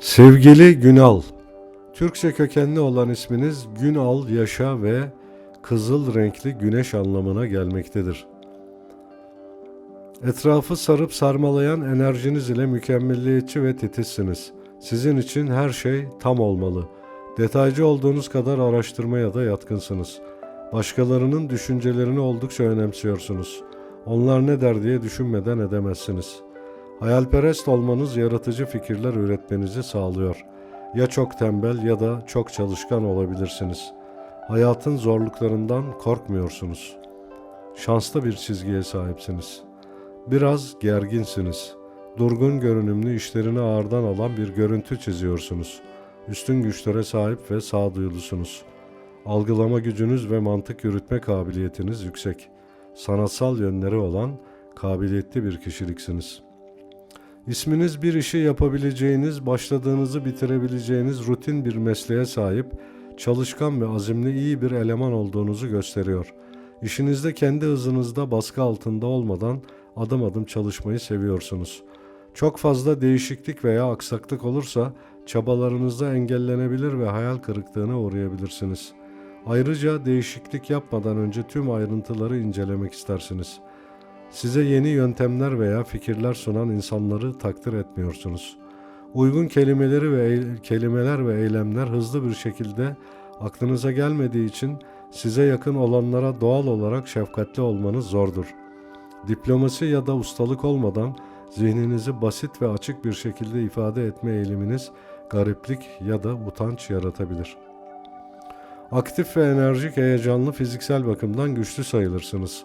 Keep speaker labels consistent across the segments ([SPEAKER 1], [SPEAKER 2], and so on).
[SPEAKER 1] Sevgili Günal, Türkçe kökenli olan isminiz Günal yaşa ve kızıl renkli güneş anlamına gelmektedir. Etrafı sarıp sarmalayan enerjiniz ile mükemmelliyetçi ve titizsiniz. Sizin için her şey tam olmalı. Detaycı olduğunuz kadar araştırmaya da yatkınsınız. Başkalarının düşüncelerini oldukça önemsiyorsunuz. Onlar ne der diye düşünmeden edemezsiniz. Hayalperest olmanız yaratıcı fikirler üretmenizi sağlıyor. Ya çok tembel ya da çok çalışkan olabilirsiniz. Hayatın zorluklarından korkmuyorsunuz. Şanslı bir çizgiye sahipsiniz. Biraz gerginsiniz. Durgun görünümlü işlerini ağırdan alan bir görüntü çiziyorsunuz. Üstün güçlere sahip ve sağduyulusunuz. Algılama gücünüz ve mantık yürütme kabiliyetiniz yüksek. Sanatsal yönleri olan kabiliyetli bir kişiliksiniz. İsminiz bir işi yapabileceğiniz, başladığınızı bitirebileceğiniz rutin bir mesleğe sahip, çalışkan ve azimli iyi bir eleman olduğunuzu gösteriyor. İşinizde kendi hızınızda baskı altında olmadan adım adım çalışmayı seviyorsunuz. Çok fazla değişiklik veya aksaklık olursa çabalarınızda engellenebilir ve hayal kırıklığına uğrayabilirsiniz. Ayrıca değişiklik yapmadan önce tüm ayrıntıları incelemek istersiniz. Size yeni yöntemler veya fikirler sunan insanları takdir etmiyorsunuz. Uygun kelimeleri ve kelimeler ve eylemler hızlı bir şekilde aklınıza gelmediği için size yakın olanlara doğal olarak şefkatli olmanız zordur. Diplomasi ya da ustalık olmadan zihninizi basit ve açık bir şekilde ifade etme eğiliminiz gariplik ya da utanç yaratabilir. Aktif ve enerjik, heyecanlı, fiziksel bakımdan güçlü sayılırsınız.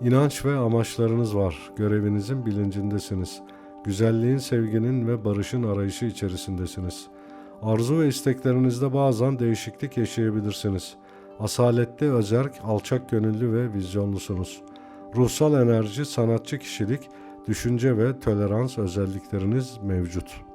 [SPEAKER 1] İnanç ve amaçlarınız var. Görevinizin bilincindesiniz. Güzelliğin, sevginin ve barışın arayışı içerisindesiniz. Arzu ve isteklerinizde bazen değişiklik yaşayabilirsiniz. Asaletli, özerk, alçak gönüllü ve vizyonlusunuz. Ruhsal enerji, sanatçı kişilik, düşünce ve tolerans özellikleriniz mevcut.